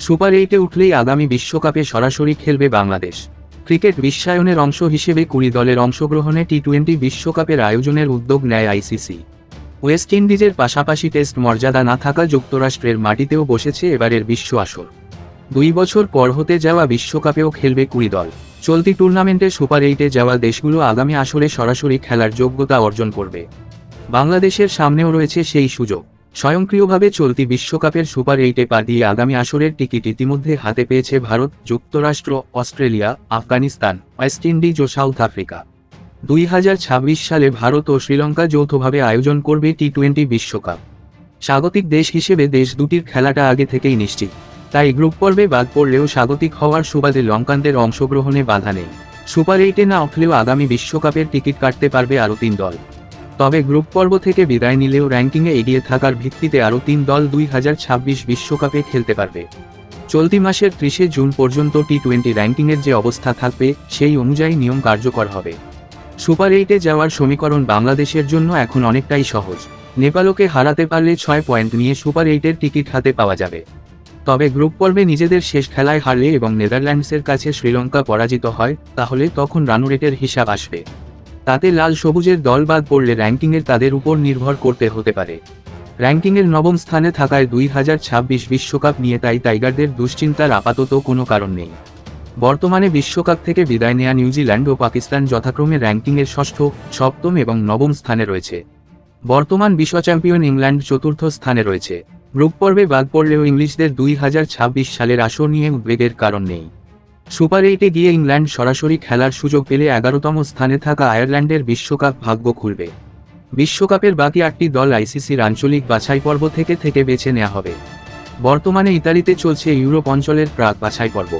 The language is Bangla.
সুপার এইটে উঠলেই আগামী বিশ্বকাপে সরাসরি খেলবে বাংলাদেশ। ক্রিকেট বিশ্বায়নের অংশ হিসেবে কুড়ি দলের অংশগ্রহণে টি টোয়েন্টি বিশ্বকাপের আয়োজনের উদ্যোগ নেয় আইসিসি। ওয়েস্ট ইন্ডিজের পাশাপাশি টেস্ট মর্যাদা না থাকা যুক্তরাষ্ট্রের মাটিতেও বসেছে এবারের বিশ্ব আসর। দুই বছর পর হতে যাওয়া বিশ্বকাপেও খেলবে কুড়ি দল। চলতি টুর্নামেন্টে সুপার এইটে যাওয়া দেশগুলো আগামী আসরে সরাসরি খেলার যোগ্যতা অর্জন করবে। বাংলাদেশের সামনেও রয়েছে সেই সুযোগ। স্বয়ংক্রিয়ভাবে চলতি বিশ্বকাপের সুপার এইটে পা দিয়ে আগামী আসরের টিকিট ইতিমধ্যে হাতে পেয়েছে ভারত, যুক্তরাষ্ট্র, অস্ট্রেলিয়া, আফগানিস্তান, ওয়েস্ট ইন্ডিজ ও সাউথ আফ্রিকা। দুই হাজার ছাব্বিশ সালে ভারত ও শ্রীলঙ্কা যৌথভাবে আয়োজন করবে টি টোয়েন্টি বিশ্বকাপ। স্বাগতিক দেশ হিসেবে দেশ দুটির খেলাটা আগে থেকেই নিশ্চিত। তাই গ্রুপ পর্বে বাদ পড়লেও স্বাগতিক হওয়ার সুবাদে লঙ্কানদের অংশগ্রহণে বাধা নেই। সুপার এইটে না উঠলেও আগামী বিশ্বকাপের টিকিট কাটতে পারবে আরও তিন দল। তবে গ্রুপ পর্ব থেকে বিদায় নিলেও র্যাঙ্কিংয়ে এগিয়ে থাকার ভিত্তিতে আরও তিন দল দুই হাজার ছাব্বিশ বিশ্বকাপে খেলতে পারবে। চলতি মাসের ত্রিশে জুন পর্যন্ত টি টোয়েন্টি র্যাঙ্কিংয়ের যে অবস্থা থাকবে, সেই অনুযায়ী নিয়ম কার্যকর হবে। সুপার এইটে যাওয়ার সমীকরণ বাংলাদেশের জন্য এখন অনেকটাই সহজ। নেপালকে হারাতে পারলে ছয় পয়েন্ট নিয়ে সুপার এইটের টিকিট হাতে পাওয়া যাবে। তবে গ্রুপ পর্বে নিজেদের শেষ খেলায় হারলে এবং নেদারল্যান্ডসের কাছে শ্রীলঙ্কা পরাজিত হয়, তাহলে তখন রানরেটের হিসাব আসবে। তাতে লাল সবুজের দল বাদ পড়লে র্যাঙ্কিংয়ের তাদের উপর নির্ভর করতে হতে পারে। র্যাঙ্কিংয়ের নবম স্থানে থাকায় দুই হাজার ছাব্বিশ বিশ্বকাপ নিয়ে তাই টাইগারদের দুশ্চিন্তার আপাতত কোনো কারণ নেই। বর্তমানে বিশ্বকাপ থেকে বিদায় নেয়া নিউজিল্যান্ড ও পাকিস্তান যথাক্রমে র্যাঙ্কিংয়ের ষষ্ঠ, সপ্তম এবং নবম স্থানে রয়েছে। বর্তমান বিশ্ব চ্যাম্পিয়ন ইংল্যান্ড চতুর্থ স্থানে রয়েছে। গ্রুপ পর্বে বাদ পড়লেও ইংলিশদের দুই হাজার ছাব্বিশ সালের আসর নিয়ে উদ্বেগের কারণ নেই। সুপার এইটে গিয়ে ইংল্যান্ড সরাসরি খেলার সুযোগ পেলে এগারোতম স্থানে থাকা আয়ারল্যান্ডের বিশ্বকাপ ভাগ্য খুলবে। বিশ্বকাপের বাকি আটটি দল আইসিসির আঞ্চলিক বাছাই পর্ব থেকে থেকে বেছে নেওয়া হবে। বর্তমানে ইতালিতে চলছে ইউরোপ অঞ্চলের প্রাক বাছাই পর্ব।